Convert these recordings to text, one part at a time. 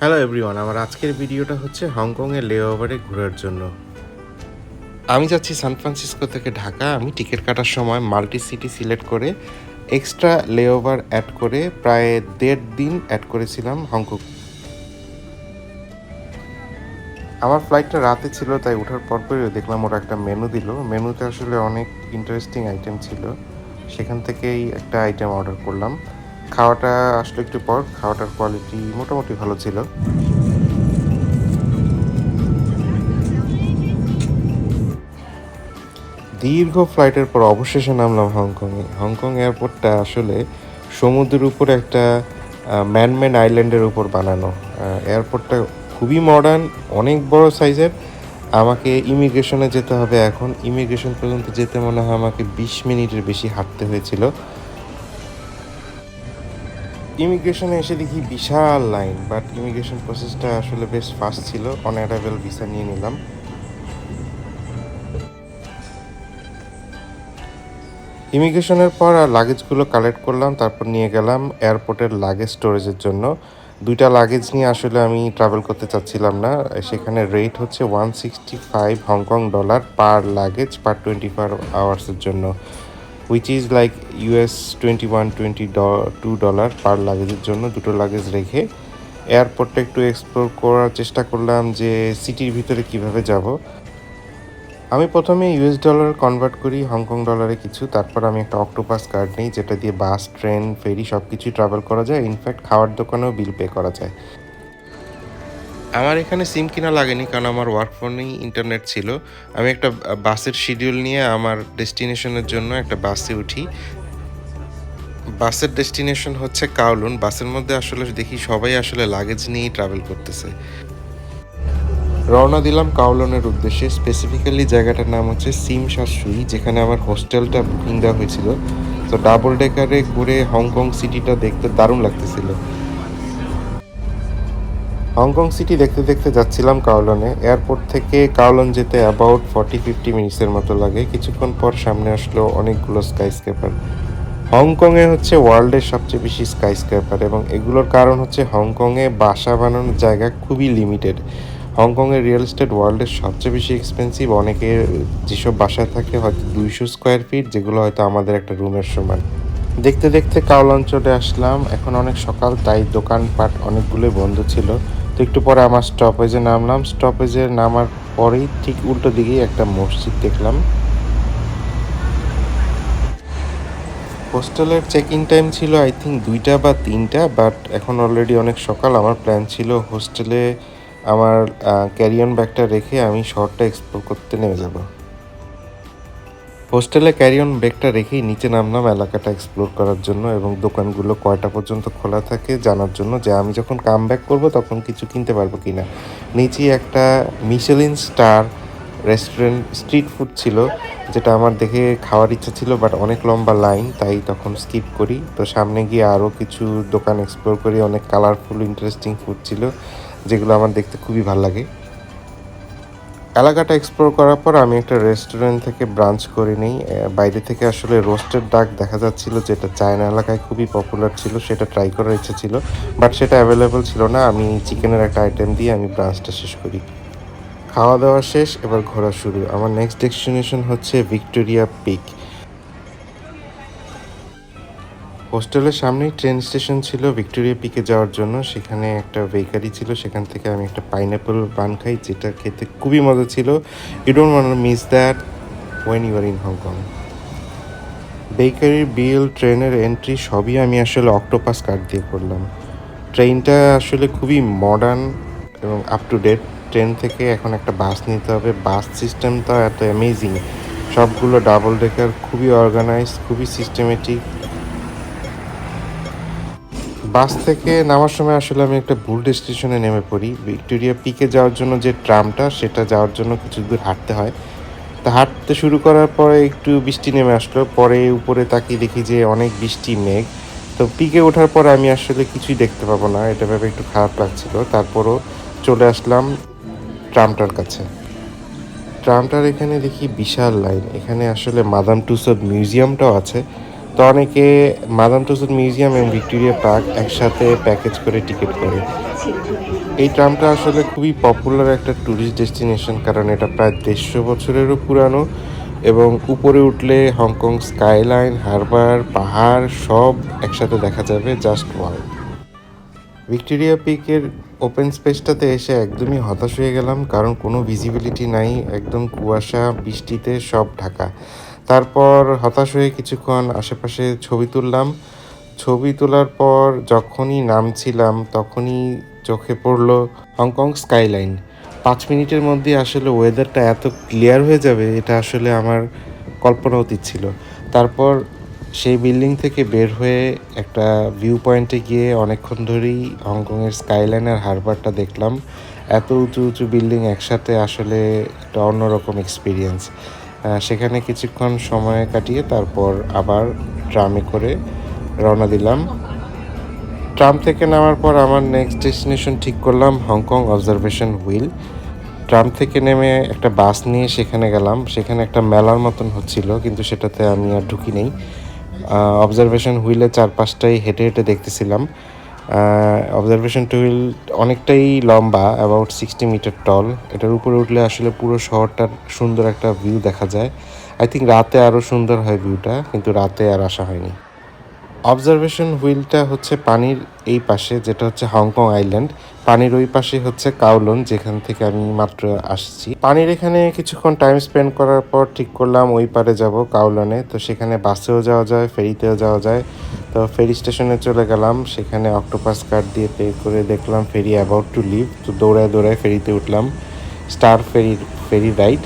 Hello everyone আমার আজকের ভিডিওটা হচ্ছে হংকংয়ের ওভারে ঘোরার জন্য আমি যাচ্ছি সান ফ্রান্সিসকো থেকে ঢাকা আমি টিকিট কাটার সময় মাল্টি সিটি সিলেক্ট করে এক্সট্রা লেওভার অ্যাড করে প্রায় দেড় দিন অ্যাড করেছিলাম হংকং আমার ফ্লাইটটা রাতে ছিল তাই ওঠার পরপরই দেখলাম ওরা একটা মেনু দিল মেনুতে আসলে অনেক ইন্টারেস্টিং আইটেম ছিল সেখান থেকেই একটা আইটেম অর্ডার করলাম খাওয়াটা আসলে একটু পর খাওয়াটার কোয়ালিটি মোটামুটি ভালো ছিল দীর্ঘ ফ্লাইটের পর অবশেষে নামলাম হংকংয়ে হংকং এয়ারপোর্টটা আসলে সমুদ্রের উপর একটা ম্যানম্যান আইল্যান্ডের উপর বানানো এয়ারপোর্টটা খুবই মডার্ন অনেক বড় সাইজের আমাকে ইমিগ্রেশনে যেতে হবে এখন ইমিগ্রেশন পর্যন্ত যেতে মনে হয় আমাকে বিশ মিনিটের বেশি হাঁটতে হয়েছিল ইমিগ্রেশনে এসে দেখি বিশাল লাইন বাট ইমিগ্রেশন প্রসেসটা আসলে বেশ ফাস্ট ছিল অন অ্যারাইভেল ভিসা নিয়ে নিলাম ইমিগ্রেশনের পর আর লাগেজগুলো কালেক্ট করলাম তারপর নিয়ে গেলাম এয়ারপোর্টের লাগেজ স্টোরেজের জন্য দুইটা লাগেজ নিয়ে আসলে আমি ট্রাভেল করতে চাচ্ছিলাম না সেখানে রেট হচ্ছে one sixty five Hong Kong dollar per luggage per twenty four আওয়ার্সের জন্য which is like US twenty one twenty two dollar per লাগেজের জন্য দুটো লাগেজ রেখে এয়ারপোর্টটা একটু এক্সপ্লোর করার চেষ্টা করলাম যে সিটির ভিতরে কিভাবে যাব আমি প্রথমে ইউএস ডলার কনভার্ট করি হংকং ডলারে কিছু তারপর আমি একটা অক্টোপাস কার্ড নিই যেটা দিয়ে বাস ট্রেন ফেরি সব কিছুই ট্রাভেল করা যায় ইনফ্যাক্ট খাওয়ার দোকানেও বিল পে করা যায় আমার এখানে সিম কিনা লাগেনি কারণ আমার ওয়ার্ক ফোনেই ইন্টারনেট ছিল আমি একটা বাসের শিডিউল নিয়ে আমার ডেস্টিনেশনের জন্য একটা বাসে উঠি বাসের ডেস্টিনেশন হচ্ছে কাউলুন বাসের মধ্যে আসলে দেখি সবাই আসলে লাগেজ নিয়েই ট্রাভেল করতেছে রওনা দিলাম কাউলনের উদ্দেশ্যে স্পেসিফিক্যালি জায়গাটার নাম হচ্ছে সিম শাসুই যেখানে আমার হোস্টেলটা বুকিং দেওয়া হয়েছিল তো ডাবল ডেকারে ঘুরে হংকং সিটিটা দেখতে দারুণ লাগতেছিল হংকং সিটি দেখতে দেখতে যাচ্ছিলাম কাওলনে এয়ারপোর্ট থেকে কাউলন যেতে অ্যাবাউট ফর্টি ফিফটি মিনিটসের মতো লাগে কিছুক্ষণ পর সামনে আসলো অনেকগুলো স্কাইস্ক্রেপার হংকংয়ে হচ্ছে ওয়ার্ল্ডের সবচেয়ে বেশি স্কাইস্ক্রেপার এবং এগুলোর কারণ হচ্ছে হংকংয়ে বাসা বানানোর জায়গা খুবই লিমিটেড হংকংয়ের রিয়েল এস্টেট ওয়ার্ল্ডের সবচেয়ে বেশি এক্সপেন্সিভ অনেকে যেসব বাসায় থাকে হয়তো দুইশো স্কোয়ার ফিট যেগুলো হয়তো আমাদের একটা রুমের সমান দেখতে দেখতে কাওলান চলে আসলাম এখন অনেক সকাল তাই দোকানপাট অনেকগুলোই বন্ধ ছিল তো একটু পরে আমার স্টপেজে নামলাম স্টপেজে নামার পরেই ঠিক উল্টো দিকেই একটা মসজিদ দেখলাম হোস্টেলের চেক ইন টাইম ছিল আই থিঙ্ক দুইটা বা তিনটা বাট এখন অলরেডি অনেক সকাল আমার প্ল্যান ছিল হোস্টেলে আমার ক্যারিয়ন ব্যাগটা রেখে আমি শহরটা এক্সপ্লোর করতে নেমে যাবো হোস্টেলে ক্যারিয়ন ব্যাগটা রেখেই নিচে নামলাম এলাকাটা এক্সপ্লোর করার জন্য এবং দোকানগুলো কয়টা পর্যন্ত খোলা থাকে জানার জন্য যে আমি যখন কাম ব্যাক করবো তখন কিছু কিনতে পারবো কি না নিচেই একটা Michelin star restaurant street food ছিল যেটা আমার দেখে খাওয়ার ইচ্ছা ছিল বাট অনেক লম্বা লাইন তাই তখন স্কিপ করি তো সামনে গিয়ে আরও কিছু দোকান এক্সপ্লোর করি অনেক কালারফুল ইন্টারেস্টিং ফুড ছিল যেগুলো আমার দেখতে খুবই ভালো লাগে এলাকাটা এক্সপ্লোর করার পর আমি একটা রেস্টুরেন্ট থেকে ব্রাঞ্চ করে নিই বাইরে থেকে আসলে রোস্টেড ডাক দেখা যাচ্ছিল যেটা চায়না এলাকায় খুবই পপুলার ছিল সেটা ট্রাই করার ইচ্ছে ছিল বাট সেটা অ্যাভেলেবল ছিল না আমি চিকেনের একটা আইটেম দিয়ে আমি ব্রাঞ্চটা শেষ করি খাওয়া দাওয়া শেষ এবার ঘোরা শুরু আমার নেক্সট ডেস্টিনেশন হচ্ছে ভিক্টোরিয়া পিক হোস্টেলের সামনেই ট্রেন স্টেশন ছিল ভিক্টোরিয়া পিকে যাওয়ার জন্য সেখানে একটা বেকারি ছিল সেখান থেকে আমি একটা পাইনঅ্যাপেল পান খাই যেটা খেতে খুবই মজা ছিল you don't want miss that when you are in Hong বেকারির বিল ট্রেনের এন্ট্রি সবই আমি আসলে অক্টোপাস কার্ড দিয়ে করলাম ট্রেনটা আসলে খুবই মডার্ন এবং আপ টু ডেট ট্রেন থেকে এখন একটা বাস নিতে হবে বাস সিস্টেমটা এত অ্যামেজিং সবগুলো ডাবল ডেকার খুবই অর্গানাইজ খুবই সিস্টেমেটিক বাস থেকে নামার সময় আসলে আমি একটা ভুল ডেস্টিনেশনে নেমে পড়ি ভিক্টোরিয়া পিকে যাওয়ার জন্য যে ট্রামটা সেটা যাওয়ার জন্য কিছু দূর হাঁটতে হয় তা হাঁটতে শুরু করার পরে একটু বৃষ্টি নেমে আসলো পরে উপরে তাকিয়ে দেখি যে অনেক বৃষ্টি মেঘ তো পিকে ওঠার পর আমি আসলে কিছুই দেখতে পাবো না এটা ভেবে একটু খারাপ লাগছিলো তারপরও চলে আসলাম ট্রামটার কাছে ট্রামটার এখানে দেখি বিশাল লাইন এখানে আসলে মাদাম টুসব মিউজিয়ামটাও আছে তো অনেকে মাদাম টুসুদ মিউজিয়াম এবং ভিক্টোরিয়া পার্ক একসাথে প্যাকেজ করে টিকিট করে এই ট্রামটা আসলে খুবই পপুলার একটা ট্যুরিস্ট ডেস্টিনেশন কারণ এটা প্রায় দেড়শো বছরেরও পুরানো এবং উপরে উঠলে হংকং স্কাইলাইন হারবার পাহাড় সব একসাথে দেখা যাবে জাস্ট ওয়াল ভিক্টোরিয়া পিকের ওপেন স্পেসটাতে এসে একদমই হতাশ হয়ে গেলাম কারণ কোনো ভিজিবিলিটি নাই একদম কুয়াশা বৃষ্টিতে সব ঢাকা তারপর হতাশ হয়ে কিছুক্ষণ আশেপাশে ছবি তুললাম ছবি তোলার পর যখনই নামছিলাম তখনই চোখে পড়ল হংকং স্কাইলাইন পাঁচ মিনিটের মধ্যে আসলে ওয়েদারটা এত ক্লিয়ার হয়ে যাবে এটা আসলে আমার কল্পনা অতীত ছিল তারপর সেই বিল্ডিং থেকে বের হয়ে একটা ভিউ পয়েন্টে গিয়ে অনেকক্ষণ ধরেই হংকংয়ের স্কাইলাইনের হারবারটা দেখলাম এত উঁচু উঁচু বিল্ডিং একসাথে আসলে একটা অন্যরকম এক্সপিরিয়েন্স সেখানে কিছুক্ষণ সময় কাটিয়ে তারপর আবার ট্রামে করে রওনা দিলাম ট্রাম থেকে নামার পর আমার নেক্সট ডেস্টিনেশন ঠিক করলাম হংকং অবজারভেশন হুইল ট্রাম থেকে নেমে একটা বাস নিয়ে সেখানে গেলাম সেখানে একটা মেলার মতন হচ্ছিল কিন্তু সেটাতে আমি আর ঢুকি নেই অবজারভেশন হুইলে চারপাশটাই হেঁটে হেঁটে দেখতেছিলাম অবজারভেশন টুইল অনেকটাই লম্বা অ্যাবাউট সিক্সটি মিটার টল এটার উপরে উঠলে আসলে পুরো শহরটার সুন্দর একটা ভিউ দেখা যায় আই থিঙ্ক রাতে আরও সুন্দর হয় ভিউটা কিন্তু রাতে আর আসা হয়নি অবজারভেশন হুইলটা হচ্ছে পানির এই পাশে যেটা হচ্ছে হংকং আইল্যান্ড পানির ওই পাশে হচ্ছে কাউলন যেখান থেকে আমি মাত্র আসছি পানির এখানে কিছুক্ষণ টাইম স্পেন্ড করার পর ঠিক করলাম ওই পারে যাব কাউলনে তো সেখানে বাসেও যাওয়া যায় ফেরিতেও যাওয়া যায় তো ফেরি স্টেশনে চলে গেলাম সেখানে অক্টোপাস কার্ড দিয়ে পে করে দেখলাম ফেরি অ্যাবাউট টু লিভ তো দৌড়ায় দৌড়ায় ফেরিতে উঠলাম স্টার ফেরির ফেরি রাইড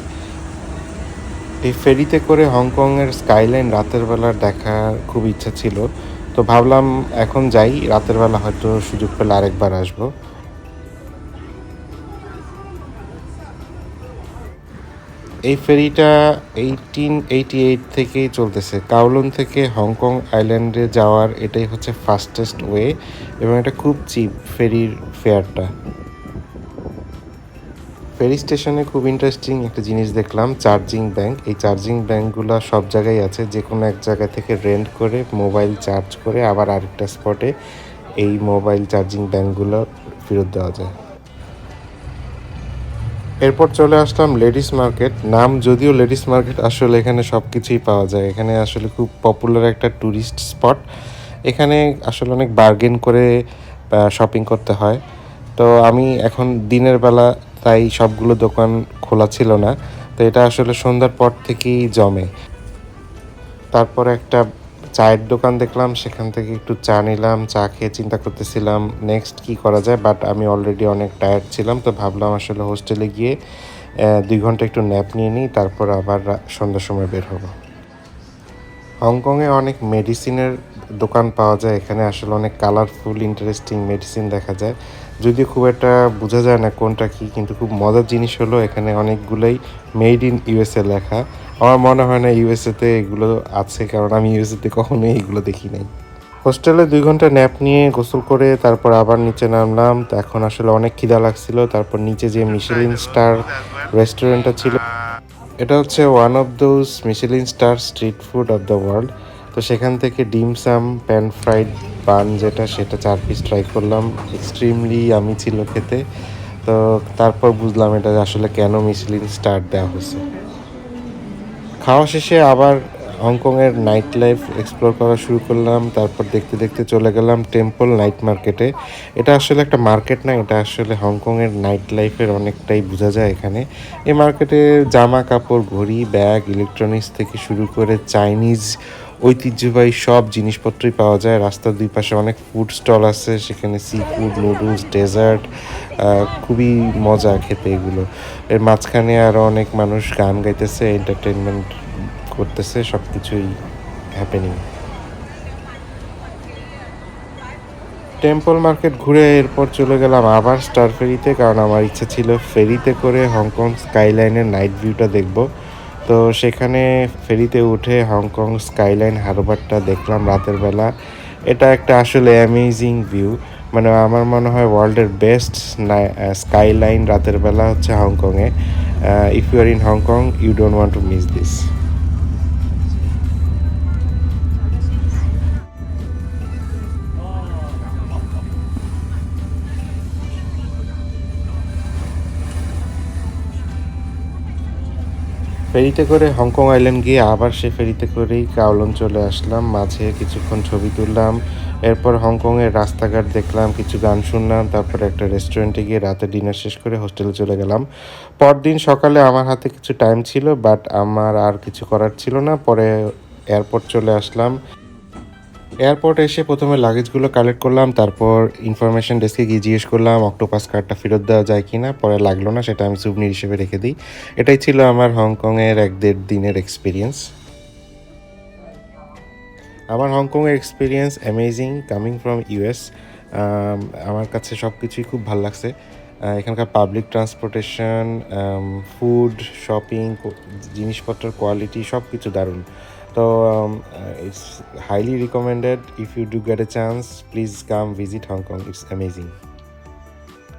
এই ফেরিতে করে হংকংয়ের স্কাইলাইন রাতের বেলা দেখার খুব ইচ্ছা ছিল তো ভাবলাম এখন যাই রাতের বেলা হয়তো সুযোগ পেলে আরেকবার আসবো এই ফেরিটা এইটিন এইটি এইট থেকেই চলতেছে কাউলন থেকে হংকং আইল্যান্ডে যাওয়ার এটাই হচ্ছে ফাস্টেস্ট ওয়ে এবং এটা খুব চিপ ফেরির ফেয়ারটা ফেরি স্টেশনে খুব ইন্টারেস্টিং একটা জিনিস দেখলাম চার্জিং ব্যাংক এই চার্জিং ব্যাংকগুলো সব জায়গায় আছে যে কোনো এক জায়গা থেকে রেন্ট করে মোবাইল চার্জ করে আবার আরেকটা স্পটে এই মোবাইল চার্জিং ব্যাংকগুলো ফেরত দেওয়া যায় এরপর চলে আসলাম লেডিস মার্কেট নাম যদিও লেডিস মার্কেট আসলে এখানে সব কিছুই পাওয়া যায় এখানে আসলে খুব পপুলার একটা ট্যুরিস্ট স্পট এখানে আসলে অনেক বার্গেন করে শপিং করতে হয় তো আমি এখন দিনের বেলা তাই সবগুলো দোকান খোলা ছিল না তো এটা আসলে সন্ধ্যার পর থেকেই জমে তারপর একটা চায়ের দোকান দেখলাম সেখান থেকে একটু চা নিলাম চা খেয়ে চিন্তা করতেছিলাম নেক্সট কি করা যায় বাট আমি অলরেডি অনেক টায়ার্ড ছিলাম তো ভাবলাম আসলে হোস্টেলে গিয়ে দুই ঘন্টা একটু ন্যাপ নিয়ে নিই তারপর আবার সন্ধ্যার সময় বের হব হংকংয়ে অনেক মেডিসিনের দোকান পাওয়া যায় এখানে আসলে অনেক কালারফুল ইন্টারেস্টিং মেডিসিন দেখা যায় যদিও খুব একটা বোঝা যায় না কোনটা কি কিন্তু খুব মজার জিনিস হলো এখানে অনেকগুলোই মেড ইন ইউএসএ লেখা আমার মনে হয় না ইউএসএতে এগুলো আছে কারণ আমি ইউএসএতে কখনোই এগুলো দেখি নাই হোস্টেলে দুই ঘন্টা ন্যাপ নিয়ে গোসল করে তারপর আবার নিচে নামলাম এখন আসলে অনেক খিদা লাগছিল তারপর নিচে যে মিশেলিন স্টার রেস্টুরেন্টটা ছিল এটা হচ্ছে one of those Michelin star street food of the world তো সেখান থেকে ডিম সাম প্যান ফ্রাইড পান যেটা সেটা চার পিস ট্রাই করলাম এক্সট্রিমলি আমি ছিল খেতে তো তারপর বুঝলাম এটা আসলে কেন মিসলিন স্টার্ট দেওয়া হয়েছে খাওয়া শেষে আবার হংকংয়ের নাইট লাইফ এক্সপ্লোর করা শুরু করলাম তারপর দেখতে দেখতে চলে গেলাম টেম্পল নাইট মার্কেটে এটা আসলে একটা মার্কেট না এটা আসলে হংকংয়ের নাইট লাইফের অনেকটাই বোঝা যায় এখানে এই মার্কেটে জামা কাপড় ঘড়ি ব্যাগ ইলেকট্রনিক্স থেকে শুরু করে চাইনিজ ঐতিহ্যবাহী সব জিনিসপত্রই পাওয়া যায় রাস্তার দুই পাশে অনেক ফুড স্টল আছে সেখানে সি ফুড নুডলস ডেজার্ট খুবই মজা খেতে এগুলো এর মাঝখানে আরও অনেক মানুষ গান গাইতেছে এন্টারটেনমেন্ট করতেছে সব কিছুই হ্যাপেনিং টেম্পল মার্কেট ঘুরে এরপর চলে গেলাম আবার স্টার ফেরিতে কারণ আমার ইচ্ছা ছিল ফেরিতে করে হংকং স্কাইলাইনের নাইট ভিউটা দেখবো তো সেখানে ফেরিতে উঠে হংকং স্কাইলাইন হারবারটা দেখলাম রাতের বেলা এটা একটা আসলে অ্যামেজিং ভিউ মানে আমার মনে হয় ওয়ার্ল্ডের বেস্ট স্কাইলাইন রাতের বেলা হচ্ছে হংকংয়ে if you are in Hong Kong you don't want to miss this ফেরিতে করে হংকং আইল্যান্ড গিয়ে আবার সে ফেরিতে করেই কাউলন চলে আসলাম মাঝে কিছুক্ষণ ছবি তুললাম এরপর হংকংয়ের রাস্তাঘাট দেখলাম কিছু গান শুনলাম তারপর একটা রেস্টুরেন্টে গিয়ে রাতে ডিনার শেষ করে হোস্টেলে চলে গেলাম পরদিন সকালে আমার হাতে কিছু টাইম ছিল বাট আমার আর কিছু করার ছিল না পরে এয়ারপোর্ট চলে আসলাম এয়ারপোর্টে এসে প্রথমে লাগেজগুলো কালেক্ট করলাম তারপর ইনফরমেশন ডেস্কে গিয়ে জিজ্ঞেস করলাম অক্টোপাস কার্ডটা ফেরত দেওয়া যায় কি না পরে লাগলো না সেটা আমি সুবনির হিসেবে রেখে দিই এটাই ছিল আমার হংকংয়ের এক দেড় দিনের এক্সপিরিয়েন্স আমার হংকংয়ের experience amazing coming from US আমার কাছে সব কিছুই খুব ভাল লাগছে এখানকার পাবলিক ট্রান্সপোর্টেশন ফুড শপিং জিনিসপত্রের কোয়ালিটি সব কিছু দারুণ So um, uh, it's highly recommended. If you do get a chance, please come visit Hong Kong. It's amazing.